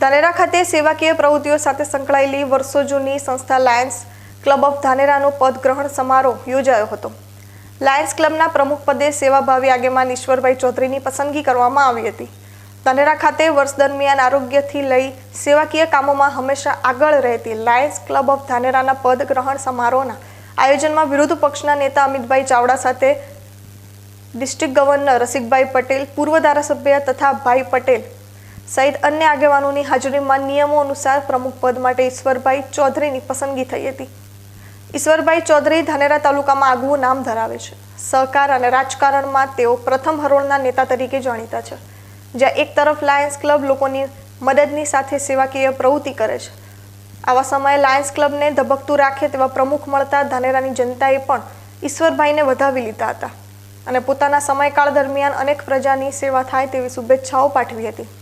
ધાનેરા ખાતે સેવાકીય પ્રવૃત્તિઓ સાથે સંકળાયેલી વર્ષો જૂની સંસ્થા લાયન્સ ક્લબ ઓફ ધાનેરાનો પદગ્રહણ સમારોહ યોજાયો હતો. લાયન્સ ક્લબના પ્રમુખ પદે સેવાભાવી આગેવાન ઈશ્વરભાઈ ચૌધરીની પસંદગી કરવામાં આવી હતી. ધાનેરા ખાતે વર્ષ દરમિયાન આરોગ્યથી લઈ સેવાકીય કામોમાં હંમેશા આગળ રહેતી લાયન્સ ક્લબ ઓફ ધાનેરાના પદગ્રહણ સમારોહના આયોજનમાં વિરોધ પક્ષના નેતા અમિતભાઈ ચાવડા સાથે ડિસ્ટ્રિક્ટ ગવર્નર રસિકભાઈ પટેલ, પૂર્વ ધારાસભ્ય તથા ભાઈ પટેલ સહિત અન્ય આગેવાનોની હાજરીમાં નિયમો અનુસાર પ્રમુખ પદ માટે ઈશ્વરભાઈ ચૌધરીની પસંદગી થઈ હતી. ઈશ્વરભાઈ ચૌધરી ધાનેરા તાલુકામાં આગવું નામ ધરાવે છે. સહકાર અને રાજકારણમાં તેઓ પ્રથમ હરોળના નેતા તરીકે જાણીતા છે, જ્યાં એક તરફ લાયન્સ ક્લબ લોકોની મદદની સાથે સેવાકીય પ્રવૃત્તિ કરે છે. આવા સમયે લાયન્સ ક્લબને ધબકતું રાખે તેવા પ્રમુખ મળતા ધાનેરાની જનતાએ પણ ઈશ્વરભાઈને વધાવી લીધા હતા અને પોતાના સમયકાળ દરમિયાન અનેક પ્રજાની સેવા થાય તેવી શુભેચ્છાઓ પાઠવી હતી.